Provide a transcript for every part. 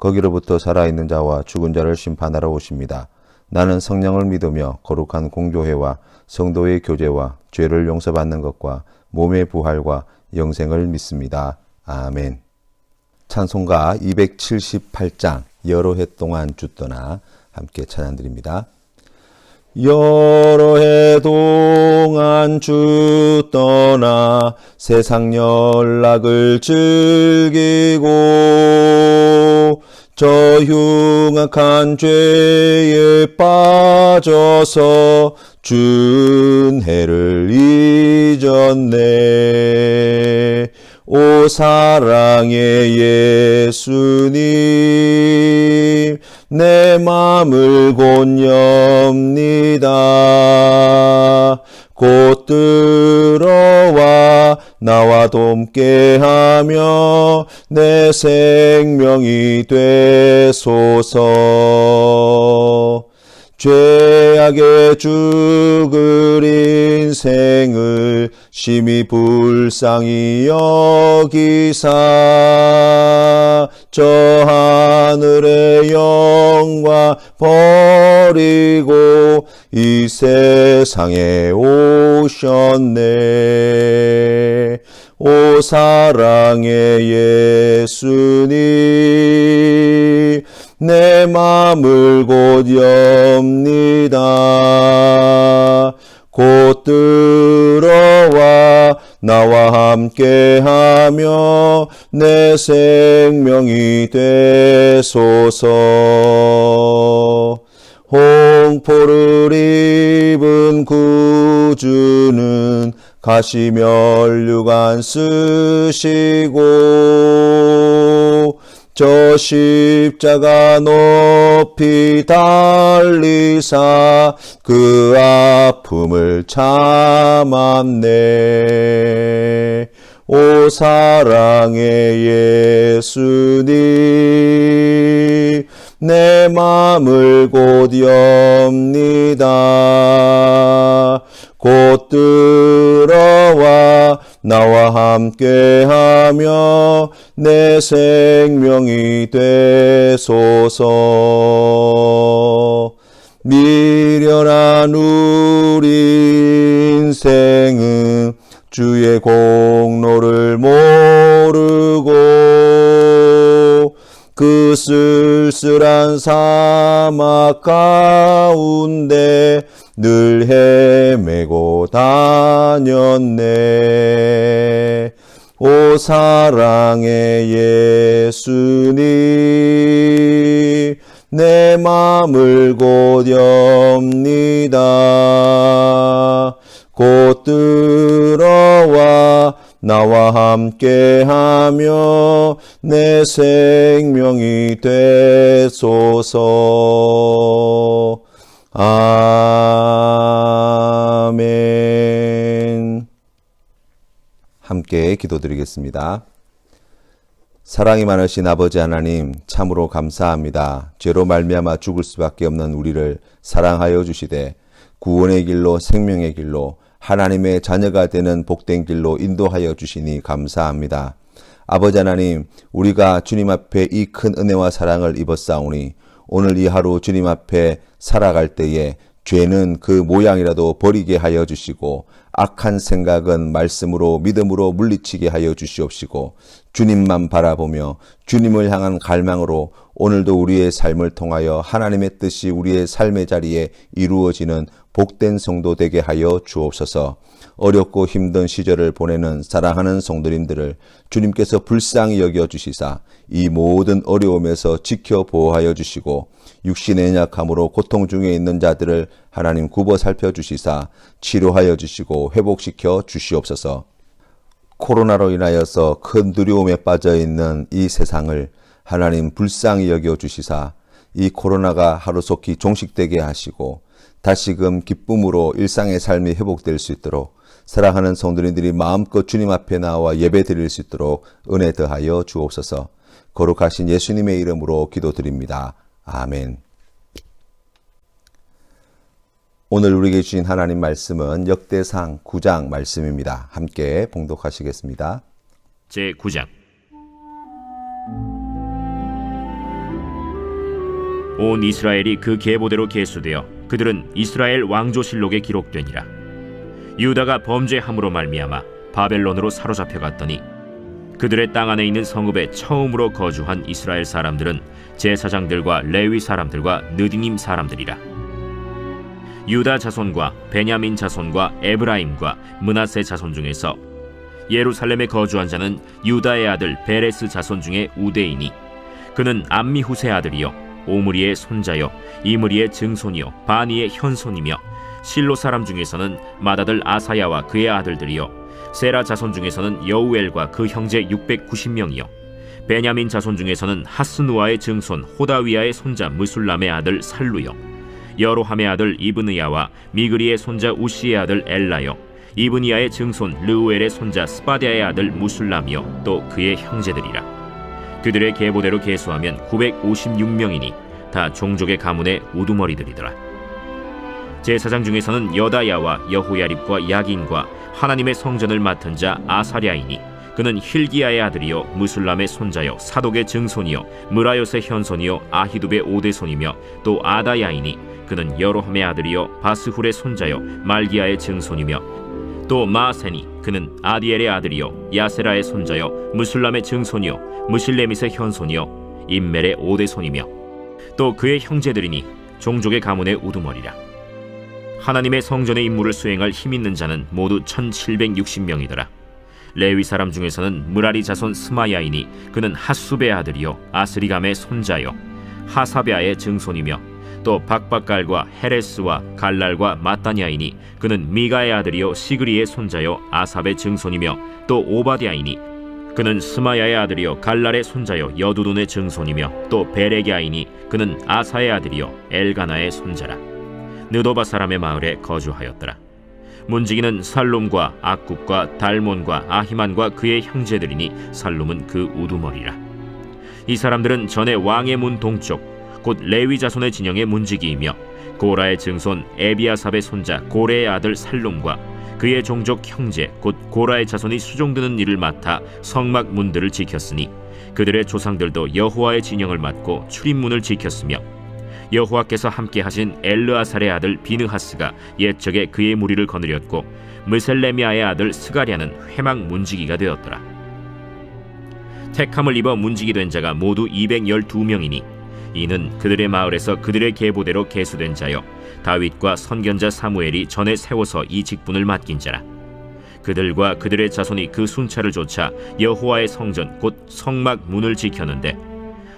거기로부터 살아있는 자와 죽은 자를 심판하러 오십니다. 나는 성령을 믿으며 거룩한 공교회와 성도의 교제와 죄를 용서받는 것과 몸의 부활과 영생을 믿습니다. 아멘. 찬송가 278장 여러 해 동안 주떠나 함께 찬양드립니다. 여러 해 동안 주 떠나 세상 연락을 즐기고 저 흉악한 죄에 빠져서 준해를 잊었네. 오 사랑의 예수님 내 맘을 곧 엽니다. 곧 들어와 나와 돕게하며 내 생명이 되소서 죄악에 죽을 인생을 심히 불쌍히 여기사. 저 하늘의 영광 버리고 이 세상에 오셨네. 오 사랑의 예수님 내 맘을 곧 엽니다. 곧 들어와 나와 함께하며 내 생명이 되소서. 홍포를 입은 구주는 가시면류관 쓰시고 저 십자가 높이 달리사 그 아픔을 참았네. 오 사랑의 예수님 내 맘을 곧 엽니다. 곧 들어와 나와 함께하며 내 생명이 되소서. 미련한 우리 인생은 주의 공로를 모르고 그 쓸쓸한 사막 가운데 늘 헤매고 다녔네. 오 사랑의 예수님 내 맘을 곧 엽니다. 곧 들어와 나와 함께하며 내 생명이 되소서. 아멘. 함께 기도드리겠습니다. 사랑이 많으신 아버지 하나님 참으로 감사합니다. 죄로 말미암아 죽을 수밖에 없는 우리를 사랑하여 주시되 구원의 길로 생명의 길로 하나님의 자녀가 되는 복된 길로 인도하여 주시니 감사합니다. 아버지 하나님, 우리가 주님 앞에 이 큰 은혜와 사랑을 입었사오니 오늘 이 하루 주님 앞에 살아갈 때에 죄는 그 모양이라도 버리게 하여 주시고 악한 생각은 말씀으로 믿음으로 물리치게 하여 주시옵시고 주님만 바라보며 주님을 향한 갈망으로 오늘도 우리의 삶을 통하여 하나님의 뜻이 우리의 삶의 자리에 이루어지는 복된 성도 되게 하여 주옵소서. 어렵고 힘든 시절을 보내는 사랑하는 성도님들을 주님께서 불쌍히 여겨 주시사 이 모든 어려움에서 지켜 보호하여 주시고 육신의 약함으로 고통 중에 있는 자들을 하나님 굽어 살펴 주시사 치료하여 주시고 회복시켜 주시옵소서. 코로나로 인하여서 큰 두려움에 빠져 있는 이 세상을 하나님 불쌍히 여겨 주시사 이 코로나가 하루속히 종식되게 하시고 다시금 기쁨으로 일상의 삶이 회복될 수 있도록 사랑하는 성도님들이 마음껏 주님 앞에 나와 예배 드릴 수 있도록 은혜 더하여 주옵소서. 거룩하신 예수님의 이름으로 기도드립니다. 아멘. 오늘 우리에게 주신 하나님 말씀은 역대상 9장 말씀입니다. 함께 봉독하시겠습니다. 제 9장 온 이스라엘이 그 계보대로 계수되어 그들은 이스라엘 왕조실록에 기록되니라 유다가 범죄함으로 말미암아 바벨론으로 사로잡혀 갔더니 그들의 땅 안에 있는 성읍에 처음으로 거주한 이스라엘 사람들은 제사장들과 레위 사람들과 느디님 사람들이라 유다 자손과 베냐민 자손과 에브라임과 문하세 자손 중에서 예루살렘에 거주한 자는 유다의 아들 베레스 자손 중에 우대이니 그는 암미후세 아들이요 오므리의 손자요 이므리의 증손이요 바니의 현손이며 실로 사람 중에서는 맏아들 아사야와 그의 아들들이요 세라 자손 중에서는 여우엘과 그 형제 690명이요 베냐민 자손 중에서는 하스누아의 증손 호다위아의 손자 무술람의 아들 살루요 여로함의 아들 이브느야와 미그리의 손자 우시의 아들 엘라요 이브니아의 증손 르우엘의 손자 스바디아의 아들 무술람이요 또 그의 형제들이라. 그들의 계보대로 계수하면 956명이니 다 종족의 가문의 우두머리들이더라. 제사장 중에서는 여다야와 여호야립과 야긴과 하나님의 성전을 맡은 자 아사랴이니 그는 힐기야의 아들이요 무술람의 손자요 사독의 증손이요 무라요의 현손이요 아히두베 오대손이며 또 아다야이니 그는 여로함의 아들이요 바스훌의 손자요 말기야의 증손이며 또 마세니 그는 아디엘의 아들이요 야세라의 손자요 무술람의 증손이요 무실레밋의 현손이요 임멜의 오대손이며 또 그의 형제들이니 종족의 가문의 우두머리라. 하나님의 성전의 임무를 수행할 힘 있는 자는 모두 1760명이더라. 레위 사람 중에서는 무라리 자손 스마야이니 그는 하수베 아들이요 아스리감의 손자요 하사베아의 증손이며 또 박박갈과 헤레스와 갈랄과 마따냐이니 그는 미가의 아들이요 시그리의 손자요 아삽의 증손이며 또 오바디아이니 그는 스마야의 아들이요 갈랄의 손자요 여두둔의 증손이며 또 베레기아이니 그는 아사의 아들이요 엘가나의 손자라. 느도바 사람의 마을에 거주하였더라. 문지기는 살롬과 악굽과 달몬과 아히만과 그의 형제들이니 살롬은 그 우두머리라. 이 사람들은 전에 왕의 문 동쪽 곧 레위 자손의 진영의 문지기이며 고라의 증손 에비아삽의 손자 고레의 아들 살롬과 그의 종족 형제 곧 고라의 자손이 수종드는 일을 맡아 성막 문들을 지켰으니 그들의 조상들도 여호와의 진영을 맡고 출입문을 지켰으며 여호와께서 함께 하신 엘르아살의 아들 비느하스가 옛적에 그의 무리를 거느렸고 무셀레미아의 아들 스가랴는 회막 문지기가 되었더라. 택함을 입어 문지기 된 자가 모두 212명이니 이는 그들의 마을에서 그들의 계보대로 계수된 자요 다윗과 선견자 사무엘이 전에 세워서 이 직분을 맡긴 자라 그들과 그들의 자손이 그 순찰을 좇아 여호와의 성전 곧 성막 문을 지켰는데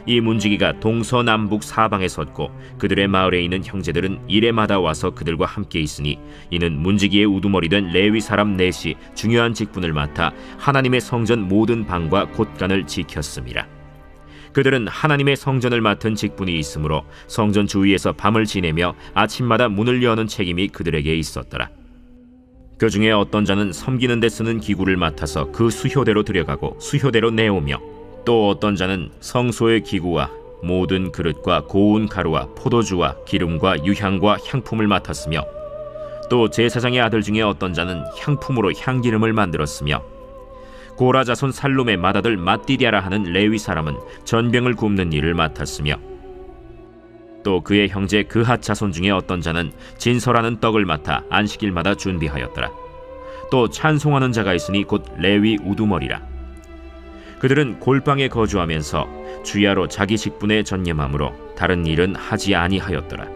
이 문지기가 동서남북 사방에 섰고 그들의 마을에 있는 형제들은 이래마다 와서 그들과 함께 있으니 이는 문지기의 우두머리 된 레위 사람 넷이 중요한 직분을 맡아 하나님의 성전 모든 방과 곳간을 지켰습니다. 그들은 하나님의 성전을 맡은 직분이 있으므로 성전 주위에서 밤을 지내며 아침마다 문을 여는 책임이 그들에게 있었더라. 그 중에 어떤 자는 섬기는 데 쓰는 기구를 맡아서 그 수효대로 들여가고 수효대로 내오며 또 어떤 자는 성소의 기구와 모든 그릇과 고운 가루와 포도주와 기름과 유향과 향품을 맡았으며 또 제사장의 아들 중에 어떤 자는 향품으로 향기름을 만들었으며 고라 자손 살롬의 맏아들 마띠디아라 하는 레위 사람은 전병을 굽는 일을 맡았으며 또 그의 형제 그핫 자손 중에 어떤 자는 진설하는 떡을 맡아 안식일마다 준비하였더라. 또 찬송하는 자가 있으니 곧 레위 우두머리라. 그들은 골방에 거주하면서 주야로 자기 직분에 전념함으로 다른 일은 하지 아니하였더라.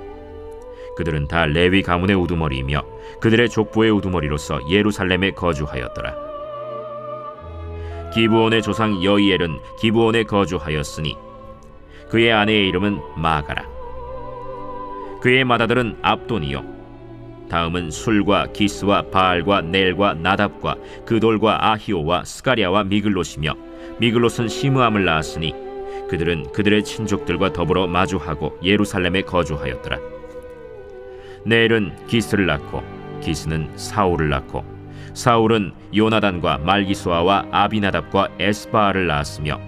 그들은 다 레위 가문의 우두머리이며 그들의 족보의 우두머리로서 예루살렘에 거주하였더라. 기브온의 조상 여이엘은 기브온에 거주하였으니 그의 아내의 이름은 마가라. 그의 맏아들은 압돈이요. 다음은 술과 기스와 바알과 넬과 나답과 그돌과 아히오와 스가랴와 미글롯이며 미글롯은 시므암을 낳았으니 그들은 그들의 친족들과 더불어 마주하고 예루살렘에 거주하였더라. 내일은 기스를 낳고 기스는 사울을 낳고 사울은 요나단과 말기수아와 아비나답과 에스바알을 낳았으며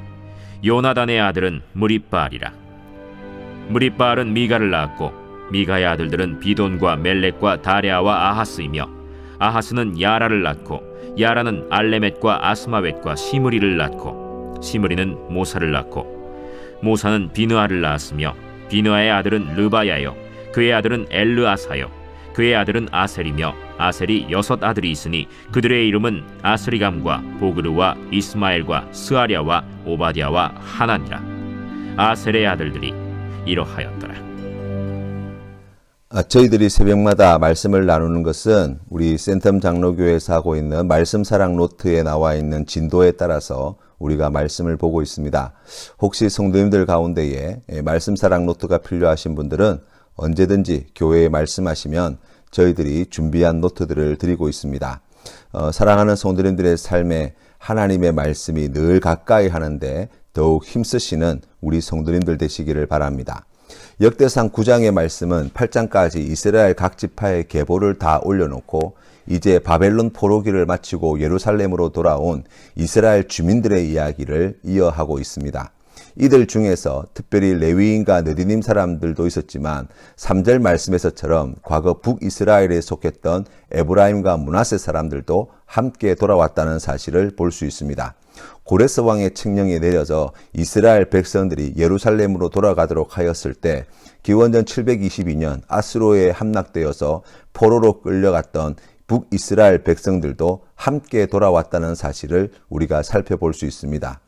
요나단의 아들은 무리바알이라. 무리바알은 미가를 낳았고 미가의 아들들은 비돈과 멜렉과 다레아와 아하스이며 아하스는 야라를 낳고 야라는 알레멧과 아스마웻과 시므리를 낳고 시므리는 모사를 낳고 모사는 비느아를 낳았으며 비느아의 아들은 르바야요 그의 아들은 엘르아사요 그의 아들은 아셀이며 아셀이 여섯 아들이 있으니 그들의 이름은 아스리감과 보그르와 이스마엘과 스아랴와 오바디아와 하나니라 아셀의 아들들이 이러하였더라 아, 저희들이 새벽마다 말씀을 나누는 것은 우리 센텀 장로교회에서 하고 있는 말씀 사랑 노트에 나와 있는 진도에 따라서 우리가 말씀을 보고 있습니다. 혹시 성도님들 가운데에 예, 말씀 사랑 노트가 필요하신 분들은 언제든지 교회에 말씀하시면 저희들이 준비한 노트들을 드리고 있습니다. 어, 사랑하는 성도님들의 삶에 하나님의 말씀이 늘 가까이 하는데 더욱 힘쓰시는 우리 성도님들 되시기를 바랍니다. 역대상 9장의 말씀은 8장까지 이스라엘 각 지파의 계보를 다 올려놓고 이제 바벨론 포로기를 마치고 예루살렘으로 돌아온 이스라엘 주민들의 이야기를 이어하고 있습니다. 이들 중에서 특별히 레위인과 느디님 사람들도 있었지만 3절 말씀에서처럼 과거 북이스라엘에 속했던 에브라임과 문하세 사람들도 함께 돌아왔다는 사실을 볼 수 있습니다. 고레스 왕의 칙령이 내려져 이스라엘 백성들이 예루살렘으로 돌아가도록 하였을 때 기원전 722년 아스로에 함락되어서 포로로 끌려갔던 북이스라엘 백성들도 함께 돌아왔다는 사실을 우리가 살펴볼 수 있습니다.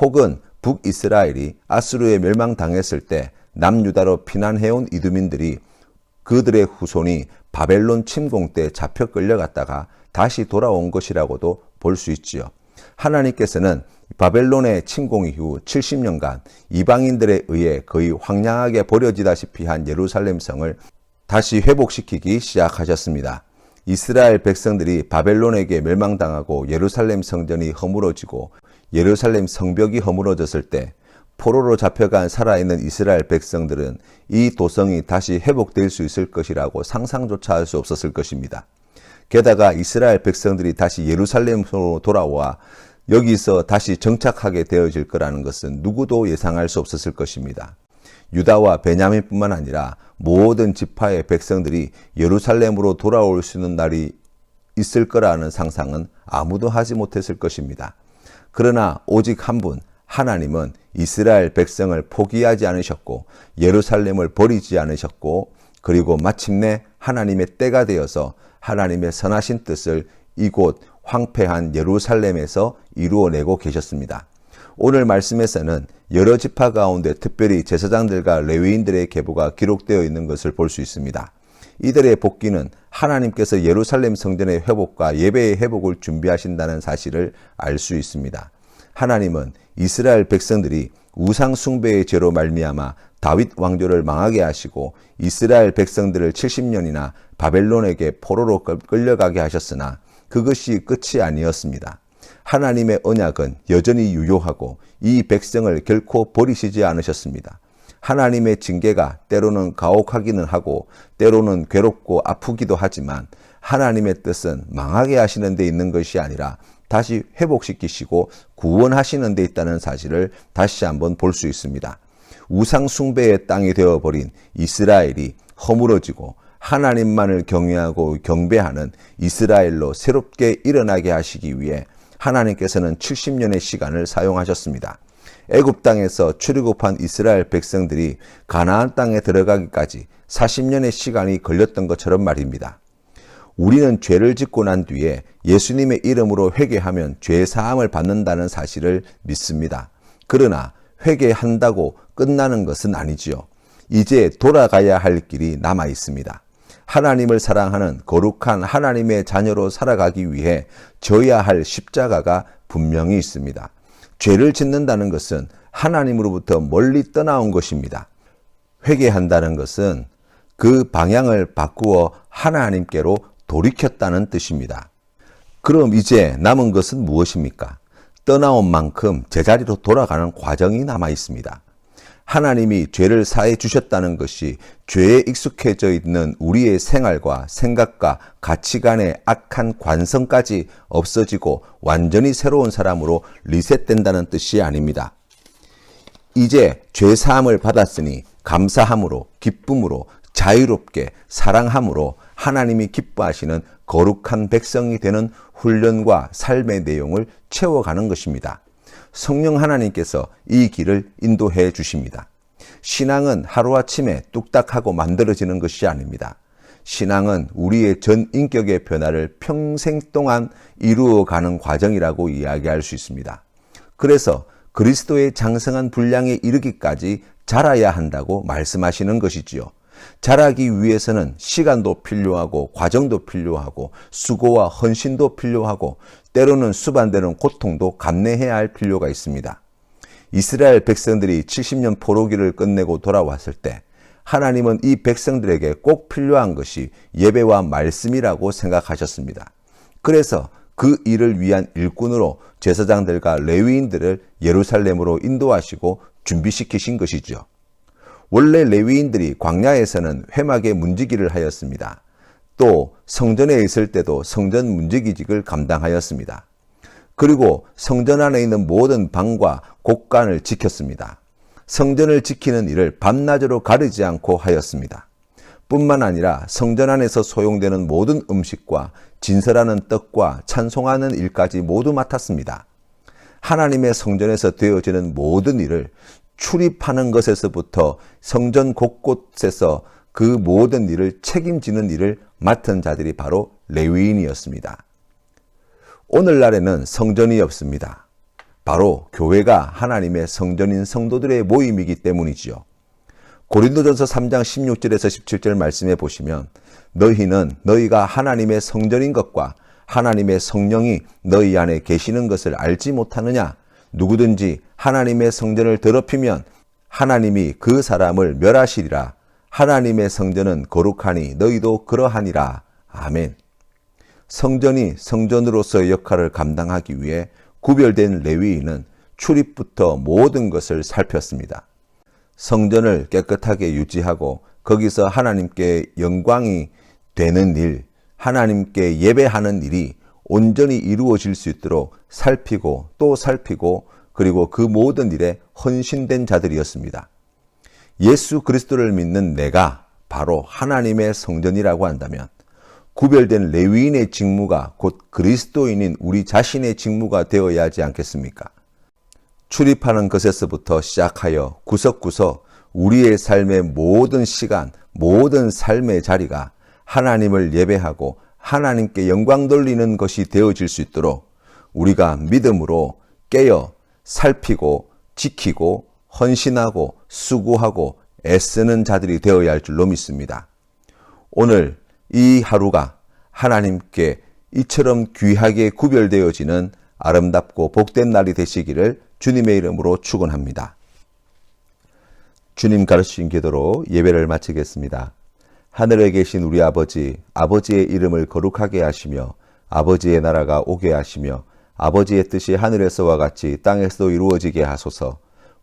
혹은 북이스라엘이 아스루에 멸망당했을 때 남유다로 피난해온 이두민들이 그들의 후손이 바벨론 침공 때 잡혀 끌려갔다가 다시 돌아온 것이라고도 볼 수 있지요. 하나님께서는 바벨론의 침공 이후 70년간 이방인들에 의해 거의 황량하게 버려지다시피 한 예루살렘 성을 다시 회복시키기 시작하셨습니다. 이스라엘 백성들이 바벨론에게 멸망당하고 예루살렘 성전이 허물어지고 예루살렘 성벽이 허물어졌을 때 포로로 잡혀간 살아있는 이스라엘 백성들은 이 도성이 다시 회복될 수 있을 것이라고 상상조차 할 수 없었을 것입니다. 게다가 이스라엘 백성들이 다시 예루살렘으로 돌아와 여기서 다시 정착하게 되어질 거라는 것은 누구도 예상할 수 없었을 것입니다. 유다와 베냐민뿐만 아니라 모든 지파의 백성들이 예루살렘으로 돌아올 수 있는 날이 있을 거라는 상상은 아무도 하지 못했을 것입니다. 그러나 오직 한 분, 하나님은 이스라엘 백성을 포기하지 않으셨고 예루살렘을 버리지 않으셨고 그리고 마침내 하나님의 때가 되어서 하나님의 선하신 뜻을 이곳 황폐한 예루살렘에서 이루어내고 계셨습니다. 오늘 말씀에서는 여러 지파 가운데 특별히 제사장들과 레위인들의 계보가 기록되어 있는 것을 볼 수 있습니다. 이들의 복귀는 하나님께서 예루살렘 성전의 회복과 예배의 회복을 준비하신다는 사실을 알 수 있습니다. 하나님은 이스라엘 백성들이 우상 숭배의 죄로 말미암아 다윗 왕조를 망하게 하시고 이스라엘 백성들을 70년이나 바벨론에게 포로로 끌려가게 하셨으나 그것이 끝이 아니었습니다. 하나님의 언약은 여전히 유효하고 이 백성을 결코 버리시지 않으셨습니다. 하나님의 징계가 때로는 가혹하기는 하고 때로는 괴롭고 아프기도 하지만 하나님의 뜻은 망하게 하시는 데 있는 것이 아니라 다시 회복시키시고 구원하시는 데 있다는 사실을 다시 한번 볼 수 있습니다. 우상 숭배의 땅이 되어버린 이스라엘이 허물어지고 하나님만을 경외하고 경배하는 이스라엘로 새롭게 일어나게 하시기 위해 하나님께서는 70년의 시간을 사용하셨습니다. 애굽 땅에서 출애굽한 이스라엘 백성들이 가나안 땅에 들어가기까지 40년의 시간이 걸렸던 것처럼 말입니다. 우리는 죄를 짓고 난 뒤에 예수님의 이름으로 회개하면 죄 사함을 받는다는 사실을 믿습니다. 그러나 회개한다고 끝나는 것은 아니지요. 이제 돌아가야 할 길이 남아 있습니다. 하나님을 사랑하는 거룩한 하나님의 자녀로 살아가기 위해 져야 할 십자가가 분명히 있습니다. 죄를 짓는다는 것은 하나님으로부터 멀리 떠나온 것입니다. 회개한다는 것은 그 방향을 바꾸어 하나님께로 돌이켰다는 뜻입니다. 그럼 이제 남은 것은 무엇입니까? 떠나온 만큼 제자리로 돌아가는 과정이 남아 있습니다. 하나님이 죄를 사해 주셨다는 것이 죄에 익숙해져 있는 우리의 생활과 생각과 가치관의 악한 관성까지 없어지고 완전히 새로운 사람으로 리셋된다는 뜻이 아닙니다. 이제 죄 사함을 받았으니 감사함으로 기쁨으로 자유롭게 사랑함으로 하나님이 기뻐하시는 거룩한 백성이 되는 훈련과 삶의 내용을 채워가는 것입니다. 성령 하나님께서 이 길을 인도해 주십니다. 신앙은 하루아침에 뚝딱하고 만들어지는 것이 아닙니다. 신앙은 우리의 전 인격의 변화를 평생 동안 이루어가는 과정이라고 이야기할 수 있습니다. 그래서 그리스도의 장성한 분량에 이르기까지 자라야 한다고 말씀하시는 것이지요. 자라기 위해서는 시간도 필요하고 과정도 필요하고 수고와 헌신도 필요하고 때로는 수반되는 고통도 감내해야 할 필요가 있습니다. 이스라엘 백성들이 70년 포로기를 끝내고 돌아왔을 때 하나님은 이 백성들에게 꼭 필요한 것이 예배와 말씀이라고 생각하셨습니다. 그래서 그 일을 위한 일꾼으로 제사장들과 레위인들을 예루살렘으로 인도하시고 준비시키신 것이죠. 원래 레위인들이 광야에서는 회막의 문지기를 하였습니다. 또 성전에 있을 때도 성전 문지기직을 감당하였습니다. 그리고 성전 안에 있는 모든 방과 곳간을 지켰습니다. 성전을 지키는 일을 밤낮으로 가리지 않고 하였습니다. 뿐만 아니라 성전 안에서 소용되는 모든 음식과 진설하는 떡과 찬송하는 일까지 모두 맡았습니다. 하나님의 성전에서 되어지는 모든 일을 출입하는 것에서부터 성전 곳곳에서 그 모든 일을 책임지는 일을 맡은 자들이 바로 레위인이었습니다. 오늘날에는 성전이 없습니다. 바로 교회가 하나님의 성전인 성도들의 모임이기 때문이지요. 고린도전서 3장 16절에서 17절 말씀해 보시면 너희는 너희가 하나님의 성전인 것과 하나님의 성령이 너희 안에 계시는 것을 알지 못하느냐 누구든지 하나님의 성전을 더럽히면 하나님이 그 사람을 멸하시리라 하나님의 성전은 거룩하니 너희도 그러하니라 아멘 성전이 성전으로서의 역할을 감당하기 위해 구별된 레위인은 출입부터 모든 것을 살폈습니다. 성전을 깨끗하게 유지하고 거기서 하나님께 영광이 되는 일, 하나님께 예배하는 일이 온전히 이루어질 수 있도록 살피고 또 살피고 그리고 그 모든 일에 헌신된 자들이었습니다. 예수 그리스도를 믿는 내가 바로 하나님의 성전이라고 한다면 구별된 레위인의 직무가 곧 그리스도인인 우리 자신의 직무가 되어야 하지 않겠습니까? 출입하는 것에서부터 시작하여 구석구석 우리의 삶의 모든 시간, 모든 삶의 자리가 하나님을 예배하고 하나님께 영광 돌리는 것이 되어질 수 있도록 우리가 믿음으로 깨어 살피고 지키고 헌신하고 수고하고 애쓰는 자들이 되어야 할 줄로 믿습니다. 오늘 이 하루가 하나님께 이처럼 귀하게 구별되어지는 아름답고 복된 날이 되시기를 주님의 이름으로 축원합니다. 주님 가르치신 기도로 예배를 마치겠습니다. 하늘에 계신 우리 아버지, 아버지의 이름을 거룩하게 하시며 아버지의 나라가 오게 하시며 아버지의 뜻이 하늘에서와 같이 땅에서도 이루어지게 하소서.